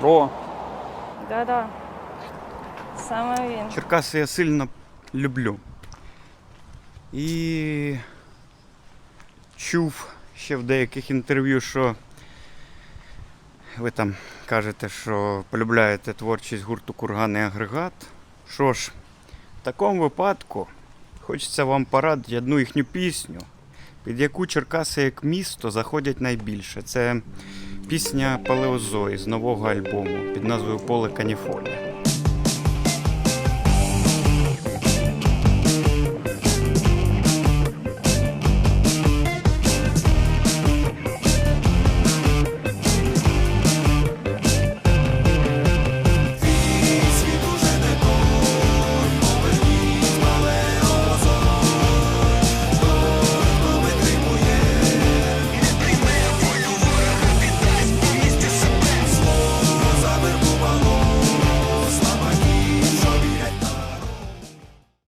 Про. Да-да. Саме він. Черкаси я сильно люблю. І чув ще в деяких інтерв'ю, що ви там кажете, що полюбляєте творчість гурту Курганний агрегат. Що ж, в такому випадку хочеться вам порадити одну їхню пісню, під яку Черкаси як місто заходять найбільше. Це пісня Палеозої з нового альбому під назвою Поле Каніфолія.